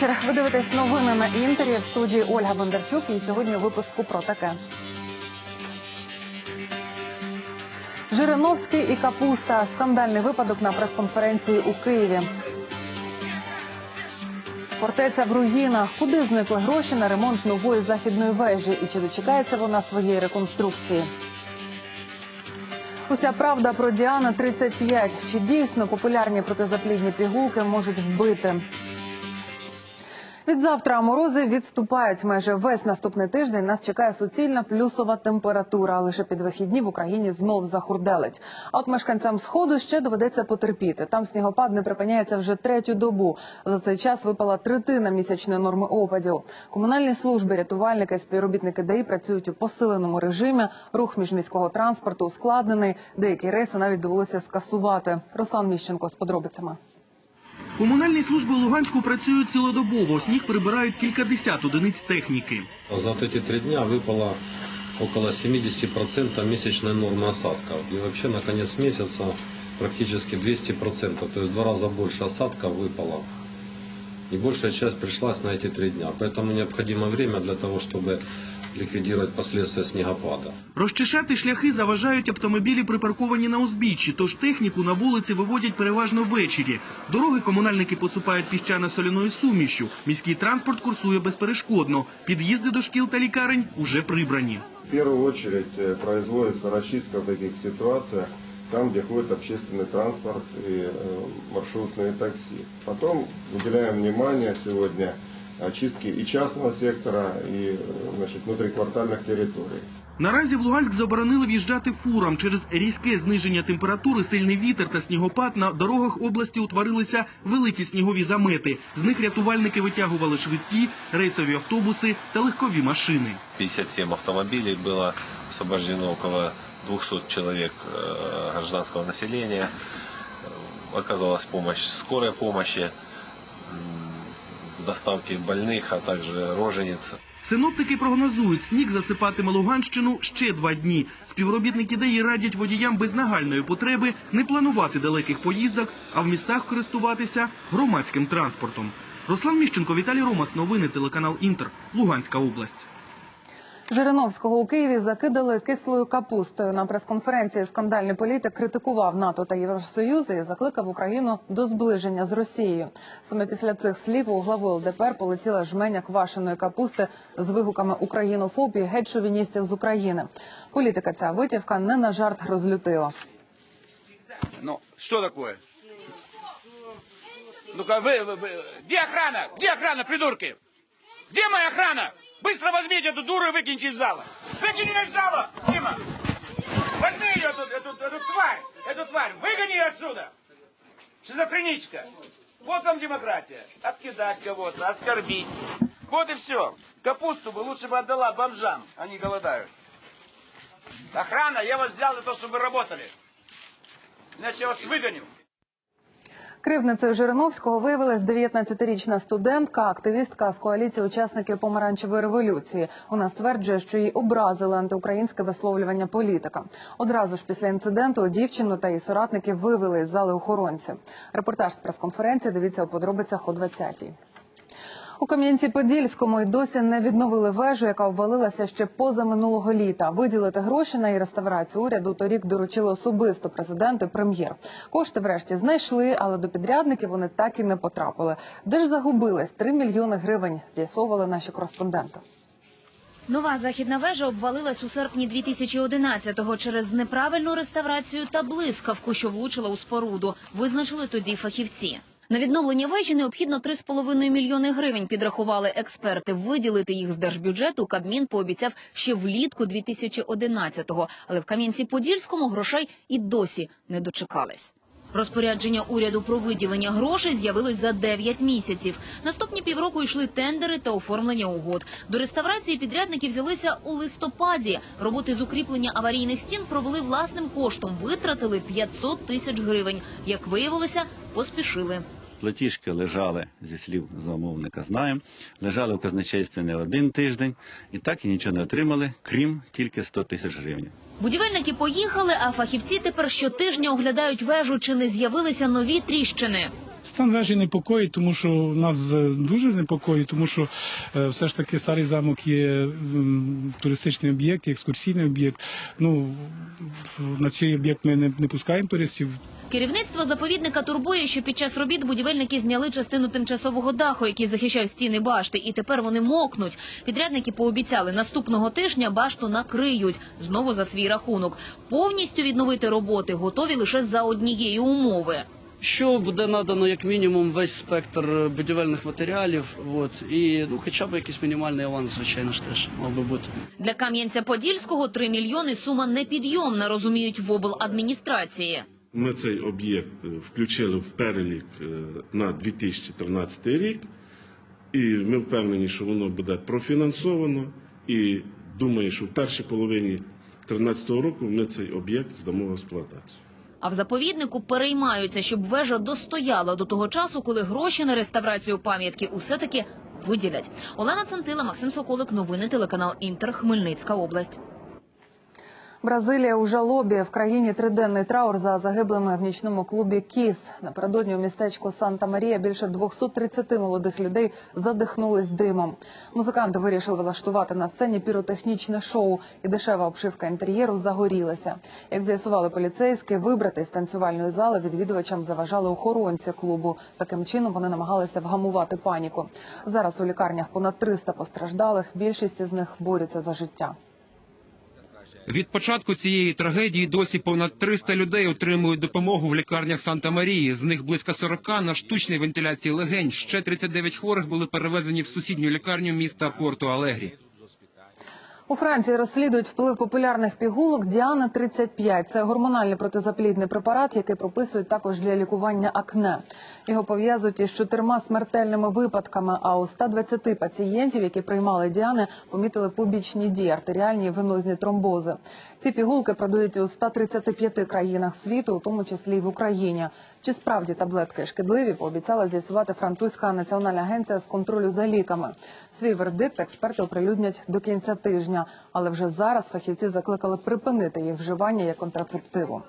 вечір. Ви дивитесь новини на інтері в студії Ольга Бондарчук. І сьогодні у випуску про таке. Жириновський і Капуста. Скандальний випадок на прес-конференції у Києві. Фортеця в руїнах. Куди зникли гроші на ремонт нової західної вежі? І чи дочекається вона своєї реконструкції? Уся правда про Діана 35. Чи дійсно популярні протизаплідні пігулки можуть вбити? Від завтра морози відступають. Майже весь наступний тиждень нас чекає суцільна плюсова температура. Лише під вихідні в Україні знов захурделить. А от мешканцям сходу ще доведеться потерпіти. Там снігопад не припиняється вже третю добу. За цей час випала третина місячної норми опадів. Комунальні служби, рятувальники, співробітники ДАІ працюють у посиленому режимі. Рух міжміського транспорту ускладнений. Деякі рейси навіть довелося скасувати. Руслан Міщенко з подробицями. Комунальні служби у Луганську працюють цілодобово. Сніг прибирають кількадесят одиниць техніки. За вот эти три дня выпало около 70% месячной нормы осадков. И вообще на конец месяца практически 200%, то есть в два раза больше осадков выпало. И большая часть пришлась на эти три дня. Поэтому необходимо время для того, чтобы ликвидировать последствия снегопада. Розчищати шляхи заважають автомобілі, припарковані на узбіччі, тож техніку на вулиці виводять переважно ввечері. Дороги комунальники посипають піщано-соляною сумішю. Міський транспорт курсує безперешкодно. Під'їзди до шкіл та лікарень уже прибрані. В первую очередь э, производится расчистка в таких ситуациях, там, где ходит общественный транспорт и э, маршрутные такси. Потом уделяем внимание сегодня очистке и частного сектора, и э, значит, внутриквартальных территорий. Наразі в Луганськ заборонили в'їжджати фурам. Через різке зниження температури, сильний вітер та снігопад на дорогах області утворилися великі снігові замети. З них рятувальники витягували швидкі, рейсові автобуси та легкові машини. 57 автомобилей было освобождено около 200 человек э, гражданского населения. Э, Оказалась помощь скорой помощи, м, в доставке больных, а также рожениц. Синоптики прогнозують, сніг засипатиме Луганщину ще два дні. Співробітники ДАІ радять водіям без нагальної потреби не планувати далеких поїздок, а в містах користуватися громадським транспортом. Руслан Міщенко, Віталій Ромас. Новини телеканал Інтер. Луганська область. Жириновського у Києві закидали кислою капустою. На прес-конференції скандальний політик критикував НАТО та Євросоюз і закликав Україну до зближення з Росією. Саме після цих слів у главу ЛДПР полетіла жменя квашеної капусти з вигуками українофобії геть шовіністів з України. Політика ця витівка не на жарт розлютила. Ну, что такое? Ну-ка, вы, вы, вы, где охрана? Где охрана, придурки? Где моя охрана? Быстро возьмите эту дуру и выкиньте из зала. Выкини ее из зала, Дима! Возьми ее, эту, эту, эту тварь, эту тварь, выгони ее отсюда! Шизофреничка! Вот вам демократия. Откидать кого-то, оскорбить. Вот и все. Капусту бы лучше бы отдала бомжам, они голодают. Охрана, я вас взял для того, чтобы работали. Иначе я вас выгоню. Кривницею Жириновського виявилась 19-річна студентка, активістка з коаліції учасників помаранчевої революції. Вона стверджує, що її образили антиукраїнське висловлювання політика. Одразу ж після інциденту дівчину та її соратників вивели із зали охоронці. Репортаж з прес-конференції дивіться у подробицях о 20-й. У Кам'янці-Подільському й досі не відновили вежу, яка обвалилася ще поза минулого літа. Виділити гроші на її реставрацію уряду торік доручили особисто президент і прем'єр. Кошти врешті знайшли, але до підрядників вони так і не потрапили. Де ж загубились 3 мільйони гривень? З'ясовували наші кореспонденти. Нова західна вежа обвалилась у серпні 2011-го через неправильну реставрацію та блискавку, що влучила у споруду. Визначили тоді фахівці. На відновлення вежі необхідно 3,5 мільйони гривень, підрахували експерти. Виділити їх з держбюджету Кабмін пообіцяв ще влітку 2011-го. Але в Кам'янці-Подільському грошей і досі не дочекались. Розпорядження уряду про виділення грошей з'явилось за 9 місяців. Наступні півроку йшли тендери та оформлення угод. До реставрації підрядники взялися у листопаді. Роботи з укріплення аварійних стін провели власним коштом. Витратили 500 тисяч гривень. Як виявилося, поспішили. Платіжки лежали, зі слів замовника знаємо, лежали в казначействі не один тиждень і так і нічого не отримали, крім тільки 100 тисяч гривень. Будівельники поїхали, а фахівці тепер щотижня оглядають вежу, чи не з'явилися нові тріщини. Стан вежі непокоїть, тому що нас е, дуже непокоїть, тому що е, все ж таки старий замок є туристичний об'єкт, екскурсійний об'єкт. Ну на цей об'єкт ми не, не пускаємо туристів. Керівництво заповідника турбує, що під час робіт будівельники зняли частину тимчасового даху, який захищав стіни башти, і тепер вони мокнуть. Підрядники пообіцяли, наступного тижня башту накриють, знову за свій рахунок. Повністю відновити роботи готові лише за однієї умови. Що буде надано як мінімум весь спектр будівельних матеріалів, от, і ну, хоча б якийсь мінімальний аванс, звичайно ж теж мав би бути. Для Кам'янця-Подільського 3 мільйони сума непідйомна, розуміють в обладміністрації. Ми цей об'єкт е, включили в перелік е, на 2013 рік, і ми впевнені, що воно буде профінансовано. І думаю, що в першій половині 2013 року ми цей об'єкт здамо в експлуатацію. А в заповіднику переймаються, щоб вежа достояла до того часу, коли гроші на реставрацію пам'ятки усе-таки виділять. Олена Центила, Максим Соколик, новини телеканал Інтер, Хмельницька область. Бразилія у жалобі в країні триденний траур за загиблими в нічному клубі Кіс. Напередодні у містечку Санта Марія більше 230 молодих людей задихнулись димом. Музиканти вирішили влаштувати на сцені піротехнічне шоу, і дешева обшивка інтер'єру загорілася. Як з'ясували поліцейські, вибрати з танцювальної зали відвідувачам заважали охоронці клубу. Таким чином вони намагалися вгамувати паніку. Зараз у лікарнях понад 300 постраждалих. Більшість із них борються за життя. Від початку цієї трагедії досі понад 300 людей отримують допомогу в лікарнях Санта-Марії. З них близько 40 на штучній вентиляції легень. Ще 39 хворих були перевезені в сусідню лікарню міста Порту-Алегрі. У Франції розслідують вплив популярних пігулок Діана 35 Це гормональний протизаплідний препарат, який прописують також для лікування акне. Його пов'язують із чотирма смертельними випадками. А у 120 пацієнтів, які приймали Діани, помітили побічні дії, артеріальні і венозні тромбози. Ці пігулки продають у 135 країнах світу, у тому числі й в Україні. Чи справді таблетки шкідливі, пообіцяла з'ясувати французька національна агенція з контролю за ліками. Свій вердикт експерти оприлюднять до кінця тижня, але вже зараз фахівці закликали припинити їх вживання як контрацептиву.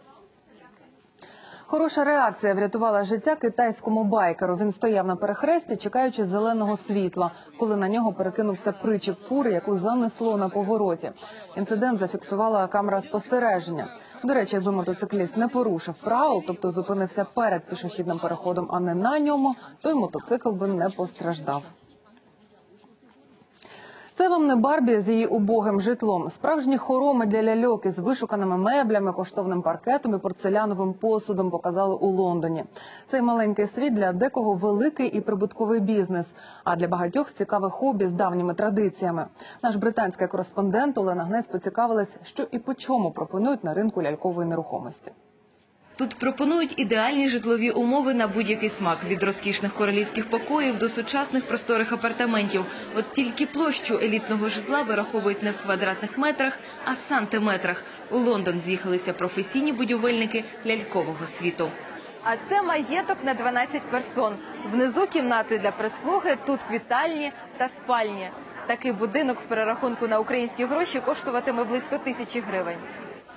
Хороша реакція врятувала життя китайському байкеру. Він стояв на перехресті, чекаючи зеленого світла, коли на нього перекинувся причіп фури, яку занесло на повороті. Інцидент зафіксувала камера спостереження. До речі, якби мотоцикліст не порушив правил, тобто зупинився перед пішохідним переходом, а не на ньому, то й мотоцикл би не постраждав. Це не Барбі з її убогим житлом. Справжні хороми для ляльок із вишуканими меблями, коштовним паркетом і порцеляновим посудом показали у Лондоні. Цей маленький світ для декого великий і прибутковий бізнес, а для багатьох цікаве хобі з давніми традиціями. Наш британський кореспондент Олена Гнес поцікавилась, що і по чому пропонують на ринку лялькової нерухомості. Тут пропонують ідеальні житлові умови на будь-який смак від розкішних королівських покоїв до сучасних просторих апартаментів. От тільки площу елітного житла вираховують не в квадратних метрах, а сантиметрах. У Лондон з'їхалися професійні будівельники лялькового світу. А це маєток на 12 персон. Внизу кімнати для прислуги, тут вітальні та спальні. Такий будинок в перерахунку на українські гроші коштуватиме близько тисячі гривень.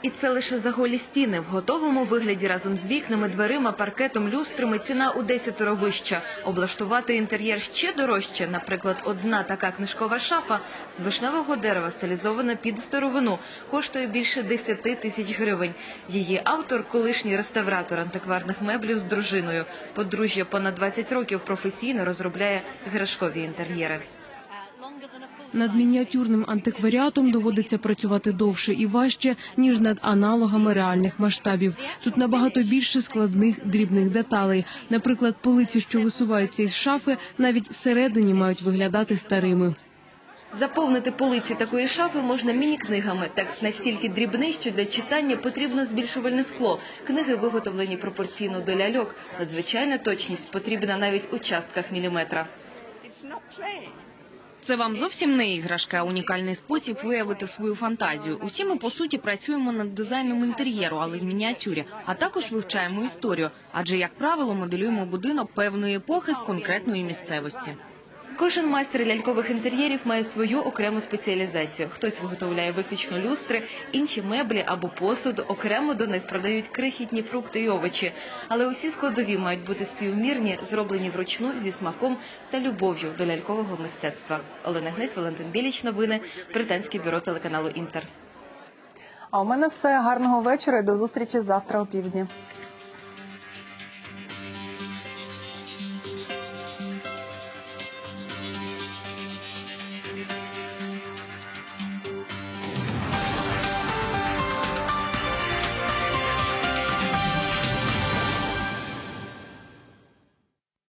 І це лише за голі стіни. В готовому вигляді разом з вікнами, дверима, паркетом, люстрами ціна у десятеро вища. Облаштувати інтер'єр ще дорожче. Наприклад, одна така книжкова шафа з вишневого дерева, стилізована під старовину, коштує більше 10 тисяч гривень. Її автор – колишній реставратор антикварних меблів з дружиною. Подружжя понад 20 років професійно розробляє іграшкові інтер'єри. Над мініатюрним антикваріатом доводиться працювати довше і важче, ніж над аналогами реальних масштабів. Тут набагато більше складних дрібних деталей. Наприклад, полиці, що висуваються із шафи, навіть всередині мають виглядати старими. Заповнити полиці такої шафи можна міні-книгами. Текст настільки дрібний, що для читання потрібно збільшувальне скло. Книги виготовлені пропорційно до ляльок. Надзвичайна точність потрібна навіть у частках міліметра. Це вам зовсім не іграшка, а унікальний спосіб виявити свою фантазію. Усі ми по суті працюємо над дизайном інтер'єру, але в мініатюрі, а також вивчаємо історію. Адже, як правило, моделюємо будинок певної епохи з конкретної місцевості. Кожен майстер лялькових інтер'єрів має свою окрему спеціалізацію. Хтось виготовляє виключно люстри, інші меблі або посуд. Окремо до них продають крихітні фрукти і овочі. Але усі складові мають бути співмірні, зроблені вручну зі смаком та любов'ю до лялькового мистецтва. Олена Гнець, Валентин Біліч. Новини. Британське бюро телеканалу Інтер. А у мене все. Гарного вечора і до зустрічі завтра о півдні.